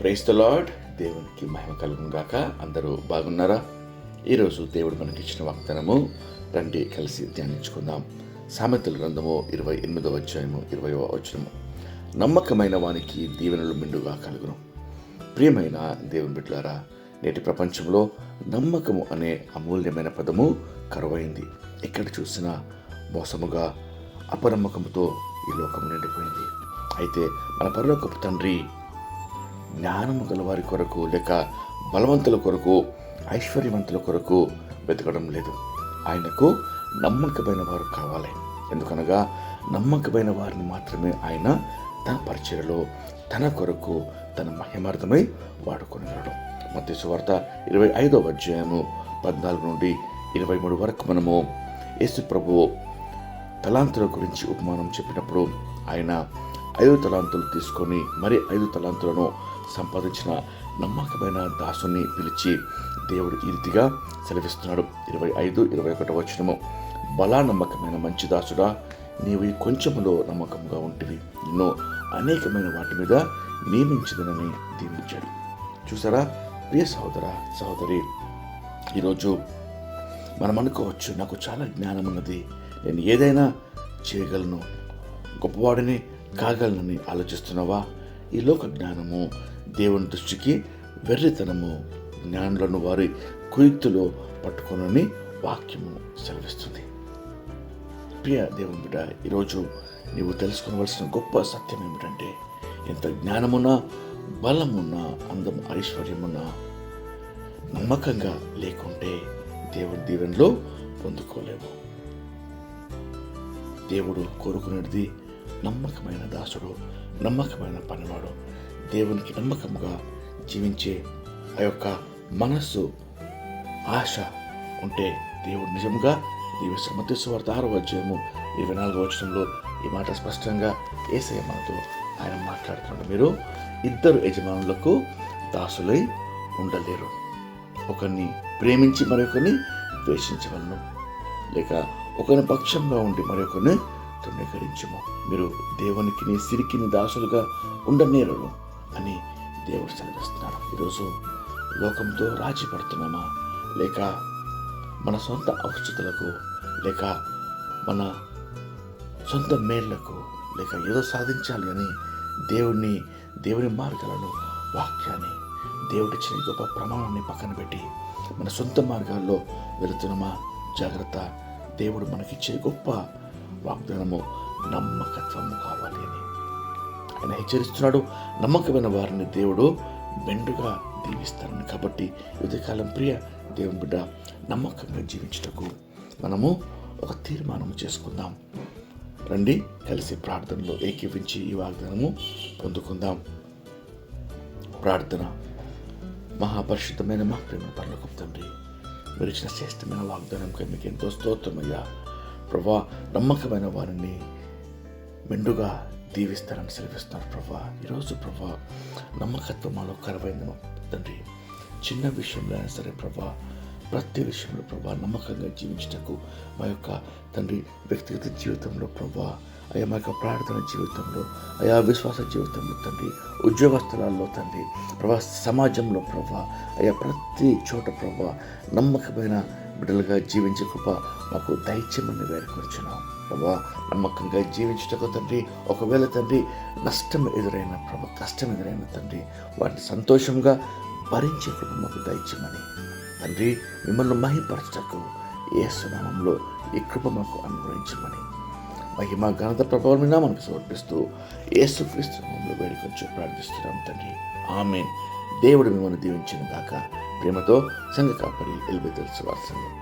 Price the lord దేవునికి మహిమ కలుగుగాక అందరూ బాగున్నారా? ఈరోజు దేవుడు మనకిచ్చిన వాగ్దానము రండి కలిసి ధ్యానించుకుందాం. సామెతల గ్రంథము ఇరవై ఎనిమిదవ అధ్యాయము ఇరవయవ వచనము. నమ్మకమైన వానికి దీవెనలు మిండుగా కలుగును. ప్రియమైన దేవుని బిడ్డలారా నేటి ప్రపంచంలో నమ్మకము అనే అమూల్యమైన పదము కరువైంది. ఎక్కడ చూసినా మోసముగా అపనమ్మకంతో ఈ లోకం నిండిపోయింది. అయితే మన పరలోకపు తండ్రి జ్ఞానము గలవారి కొరకు లేక బలవంతుల కొరకు ఐశ్వర్యవంతుల కొరకు వెతకడం లేదు. ఆయనకు నమ్మకమైన వారు కావాలి. ఎందుకనగా నమ్మకమైన వారిని మాత్రమే ఆయన తన పరిచయలో తన కొరకు తన మహిమార్థమై వాడుకొనగలడు మధ్య సువార్త ఇరవై ఐదవ అధ్యాయము పద్నాలుగు నుండి ఇరవై మూడు వరకు మనము యేసు ప్రభువు తలాంతుల గురించి ఉపమానం చెప్పినప్పుడు ఆయన ఐదు తలాంతులు తీసుకొని మరి ఐదు తలాంతులను సంపాదించిన నమ్మకమైన దాసుని పిలిచి దేవుడు ఈ రీతిగా సెలవిస్తున్నాడు. ఇరవై ఐదు ఇరవై ఒకటో వచనము. బలా నమ్మకమైన మంచి దాసుడా నీవు ఈ కొంచెములో నమ్మకంగా ఉంటివి. నిన్ను అనేకమైన వాటి మీద నియమించదనని దీవించాడు. చూసారా? ప్రియ సహోదర సహోదరి ఈరోజు మనం అనుకోవచ్చు నాకు చాలా జ్ఞానం ఉన్నది నేను ఏదైనా చేయగలను. గొప్పవాడిని కాగలనని ఆలోచిస్తున్నావా? ఈ లోక జ్ఞానము దేవుని దృష్టికి వెర్రితనము. జ్ఞానులను వారి కుయుక్తులో పట్టుకొనని వాక్యము సెలవిస్తుంది. ప్రియ దేవుని బిడ్డ ఈరోజు నీవు తెలుసుకోవలసిన గొప్ప సత్యం ఏమిటంటే ఎంత జ్ఞానమున్నా బలమున్నా అందం ఐశ్వర్యమున్నా నమ్మకంగా లేకుంటే దేవుని దీవెనలో పొందుకోలేము. దేవుడు కోరుకునేది నమ్మకమైన దాసుడు నమ్మకమైన పనివాడు దేవునికి నమ్మకంగా జీవించే ఆ యొక్క మనస్సు ఆశ ఉంటే దేవుడు నిజంగా దేవి మధ్య సువార్త ఆరో అధ్యాయము ఇరవై నాలుగో వచనంలో ఈ మాట స్పష్టంగా ఏసయ్య మనతో ఆయన మాట్లాడుతున్నాడు. మీరు ఇద్దరు యజమానులకు దాసులై ఉండలేరు. ఒకరిని ప్రేమించి మరొకరిని ద్వేషించవలను. లేక ఒకరి పక్షంగా ఉండి మరొకరిని తృణీకరించము. మీరు దేవునికి నీ సిరికిని దాసులుగా ఉండనేరరు అని దేవుడు సెలవిస్తున్నాడు. ఈరోజు లోకంతో రాజీ పడుతున్నామా లేక మన సొంత అవసరతలకు లేక మన సొంత మేళ్ళకు లేక ఏదో సాధించాలి అని దేవుణ్ణి దేవుని మార్గాలను వాక్యాన్ని దేవుడిచ్చిన గొప్ప ప్రమాణాన్ని పక్కన పెట్టి మన సొంత మార్గాల్లో వెళుతున్నామా? జాగ్రత్త. దేవుడు మనకిచ్చే గొప్ప వాగ్దానము నమ్మకత్వము కావాలి అని. ఆయన హెచ్చరిస్తున్నాడు నమ్మకమైన వారిని దేవుడు మెండుగా దీవిస్తారని. కాబట్టి ఉదయకాలం ప్రియ దేవుని బిడ్డ నమ్మకంగా జీవించుటకు మనము ఒక తీర్మానం చేసుకుందాం. రండి కలిసి ప్రార్థనలో ఏకీవించి ఈ వాగ్దానము పొందుకుందాం. ప్రార్థన. మహాపరిశుద్ధమైన మా ప్రేమ పర్లకు తండ్రి మీరు ఇచ్చిన శ్రేష్టమైన వాగ్దానంకై మీకు ఎంతో స్తోత్రమయ్యా. ప్రభా నమ్మకమైన వారిని మెండుగా దీవిస్తారని సెలవిస్తున్నారు ప్రభా. ఈరోజు ప్రభా నమ్మకత్వం మాలో కరవైంది తండ్రి. చిన్న విషయంలో అయినా సరే ప్రభా ప్రతి విషయంలో ప్రభా నమ్మకంగా జీవించటకు మా యొక్క తండ్రి వ్యక్తిగత జీవితంలో ప్రభా అయా మా యొక్క ప్రార్థన జీవితంలో అయా విశ్వాస జీవితంలో తండ్రి ఉద్యోగ స్థలాల్లో తండ్రి ప్రభా సమాజంలో ప్రభా అయా ప్రతి చోట ప్రభా నమ్మకమైన బిడ్డలుగా జీవించే కృప మాకు దైత్యమని వేడుకొచ్చున్నాం ప్రభా నమ్మకంగా జీవించటకు తండ్రి ఒకవేళ తండ్రి నష్టం ఎదురైన ప్రభ కష్టం ఎదురైన తండ్రి వాటిని సంతోషంగా భరించే కృప మాకు దైత్యమని. తండ్రి మిమ్మల్ని మహిపరచటకు ఏ సునామంలో ఈ కృప మాకు అనుగ్రహించమని. మహిమ ఘనత ప్రభావం మీద మనకు సమర్పిస్తూ యేసు క్రీస్తు నామంలో ప్రార్థిస్తున్నాం తండ్రి. ఆమెన్. దేవుడు మిమ్మల్ని దీవించిన దాకా ప్రేమతో సంఘ కాపరి ఎలిబెతల్ సువార్సంగం